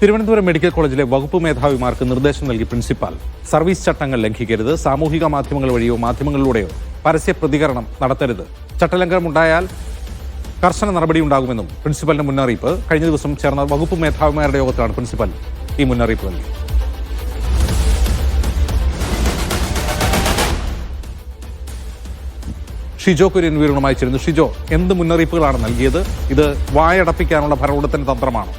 Thiruvananthapuram medical കോളേജിലെ വകുപ്പ് മേധാവിമാർക്ക് നിർദ്ദേശം നൽകി പ്രിൻസിപ്പാൽ. സർവീസ് ചട്ടങ്ങൾ ലംഘിക്കരുത് സാമൂഹിക മാധ്യമങ്ങൾ വഴിയോ മാധ്യമങ്ങളിലൂടെയോ പരസ്യ പ്രതികരണം നടത്തരുത്. ചട്ടലംഘനം ഉണ്ടായാൽ കർശന നടപടി ഉണ്ടാകുമെന്നും പ്രിൻസിപ്പലിന്റെ മുന്നറിയിപ്പ്. കഴിഞ്ഞ ദിവസം ചേർന്ന വകുപ്പ് മേധാവിമാരുടെ യോഗത്തിലാണ് പ്രിൻസിപ്പൽ ഈ മുന്നറിയിപ്പ് നൽകി. ഷിജോ കുര്യൻ വീരുണമായി ചേരുന്നു. ഷിജോ എന്ത് മുന്നറിയിപ്പുകളാണ് നൽകിയത്? ഇത് വായടപ്പിക്കാനുള്ള ഭരണകൂടത്തിന്റെ തന്ത്രമാണോ?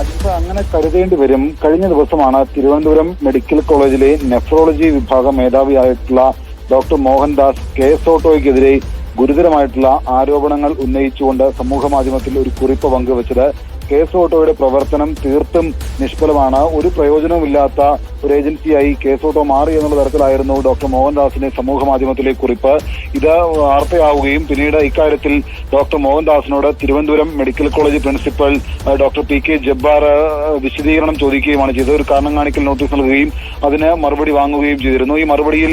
അതിപ്പോ അങ്ങനെ കരുതേണ്ടി വരും. കഴിഞ്ഞ ദിവസമാണ് തിരുവനന്തപുരം മെഡിക്കൽ കോളേജിലെ നെഫ്രോളജി വിഭാഗം മേധാവിയായിട്ടുള്ള ഡോക്ടർ മോഹൻദാസ് കെ എസ് ഓട്ടോയ്ക്കെതിരെ ഗുരുതരമായിട്ടുള്ള ആരോപണങ്ങൾ ഉന്നയിച്ചുകൊണ്ട് സമൂഹ മാധ്യമത്തിൽ ഒരു കുറിപ്പ് പങ്കുവച്ചത്. കെ എസ് ഓട്ടോയുടെ പ്രവർത്തനം തീർത്തും നിഷ്ഫലമാണ്. ഒരു പ്രയോജനവുമില്ലാത്ത ഒരു ഏജൻസിയായി കേസ് ഓട്ടോ മാറി എന്നുള്ള തരത്തിലായിരുന്നു ഡോക്ടർ മോഹൻദാസിന്റെ സമൂഹ മാധ്യമത്തിലെ കുറിപ്പ്. ഇത് വാർത്തയാവുകയും പിന്നീട് ഇക്കാര്യത്തിൽ doctor മോഹൻദാസിനോട് Thiruvananthapuram medical college principal doctor P K Jabbar വിശദീകരണം ചോദിക്കുകയുമാണ് ചെയ്തത്. ഒരു കാരണം കാണിക്കൽ നോട്ടീസ് നൽകുകയും അതിന് മറുപടി വാങ്ങുകയും ചെയ്തിരുന്നു. ഈ മറുപടിയിൽ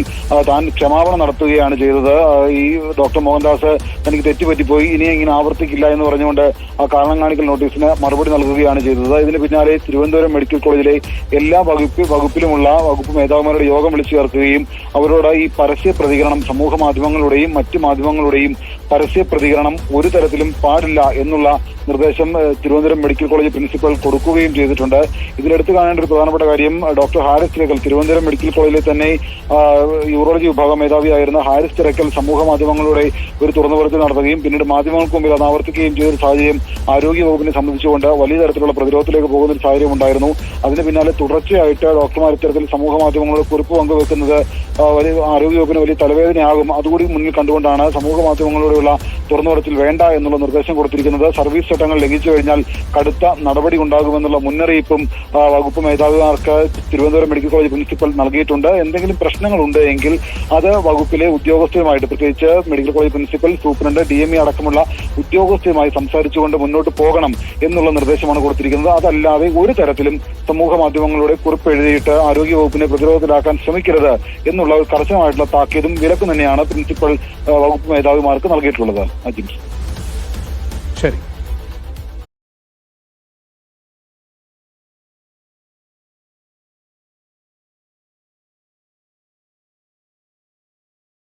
താൻ ക്ഷമാപണം നടത്തുകയാണ് ചെയ്തത്. ഈ ഡോക്ടർ മോഹൻദാസ് തനിക്ക് തെറ്റുപറ്റിപ്പോയി. ഇനി ഇങ്ങനെ ആവർത്തിക്കില്ല എന്ന് പറഞ്ഞുകൊണ്ട് ആ കാരണം കാണിക്കൽ നോട്ടീസിന് മറുപടി നൽകുകയാണ് ചെയ്തത്. ഇതിന് പിന്നാലെ തിരുവനന്തപുരം മെഡിക്കൽ കോളേജിലെ എല്ലാ വകുപ്പ് വകുപ്പ് വകുപ്പിലുമുള്ള വകുപ്പ് മേധാവിമാരുടെ യോഗം വിളിച്ചു ചേർക്കുകയും അവരോട് ഈ പരസ്യ പ്രതികരണം സമൂഹ മാധ്യമങ്ങളുടെയും മറ്റു മാധ്യമങ്ങളുടെയും പരസ്യ പ്രതികരണം ഒരു തരത്തിലും പാടില്ല എന്നുള്ള നിർദ്ദേശം തിരുവനന്തപുരം മെഡിക്കൽ കോളേജ് പ്രിൻസിപ്പൽ കൊടുക്കുകയും ചെയ്തിട്ടുണ്ട്. ഇതിലെടുത്ത് കാണേണ്ട ഒരു പ്രധാനപ്പെട്ട കാര്യം ഡോക്ടർ ഹാരിസ് തിരക്കൽ തിരുവനന്തപുരം മെഡിക്കൽ കോളേജിലെ തന്നെ യൂറോളജി വിഭാഗം മേധാവിയായിരുന്ന ഹാരിസ് തിരക്കൽ സമൂഹ മാധ്യമങ്ങളുടെ ഒരു തുറന്നു പറച്ചിൽ നടത്തുകയും പിന്നീട് മാധ്യമങ്ങൾക്ക് മുമ്പിൽ അത് ആവർത്തിക്കുകയും ചെയ്ത ഒരു സാഹചര്യം ആരോഗ്യ വകുപ്പിനെ സംബന്ധിച്ചുകൊണ്ട് വലിയ തരത്തിലുള്ള പ്രതിരോധത്തിലേക്ക് പോകുന്ന ഒരു സാഹചര്യം ഉണ്ടായിരുന്നു. അതിന് പിന്നാലെ തുടർച്ചയായിട്ട് ഡോക്ടർമാർ ഇത്തരത്തിൽ സമൂഹ മാധ്യമങ്ങളുടെ കുറിപ്പ് പങ്കുവെക്കുന്നത് വലിയ ആരോഗ്യവകുപ്പിന് വലിയ തലവേദനയാകും. അതുകൂടി മുന്നിൽ കണ്ടുകൊണ്ടാണ് സമൂഹ മാധ്യമങ്ങളോടുള്ള തുറന്നു പറച്ചിൽ വേണ്ട എന്നുള്ള നിർദ്ദേശം കൊടുത്തിരിക്കുന്നത്. സർവീസ് ചട്ടങ്ങൾ ലംഘിച്ചു കഴിഞ്ഞാൽ കടുത്ത നടപടി ഉണ്ടാകുമെന്നുള്ള മുന്നറിയിപ്പും വകുപ്പ് മേധാവിമാർക്ക് തിരുവനന്തപുരം മെഡിക്കൽ കോളേജ് പ്രിൻസിപ്പൽ നൽകിയിട്ടുണ്ട്. എന്തെങ്കിലും പ്രശ്നങ്ങളുണ്ട് എങ്കിൽ അത് വകുപ്പിലെ ഉദ്യോഗസ്ഥരുമായിട്ട് പ്രത്യേകിച്ച് medical college principal superintendent D M E അടക്കമുള്ള ഉദ്യോഗസ്ഥരുമായി സംസാരിച്ചുകൊണ്ട് മുന്നോട്ട് പോകണം എന്നുള്ള നിർദ്ദേശമാണ് കൊടുത്തിരിക്കുന്നത്. അതല്ലാതെ ഒരു തരത്തിലും സമൂഹ മാധ്യമങ്ങളുടെ കുറിപ്പ് എഴുതിയിട്ട് ആരോഗ്യ വകുപ്പിനെ പ്രതിരോധത്തിലാക്കാൻ ശ്രമിക്കരുത് എന്നുള്ള കർശനമായിട്ടുള്ള താക്കീതും വിലക്കും തന്നെയാണ് പ്രിൻസിപ്പൽ വകുപ്പ് മേധാവിമാർക്ക് നൽകിയിട്ടുള്ളത് பங்கேற்றுள்ளதால் சரி.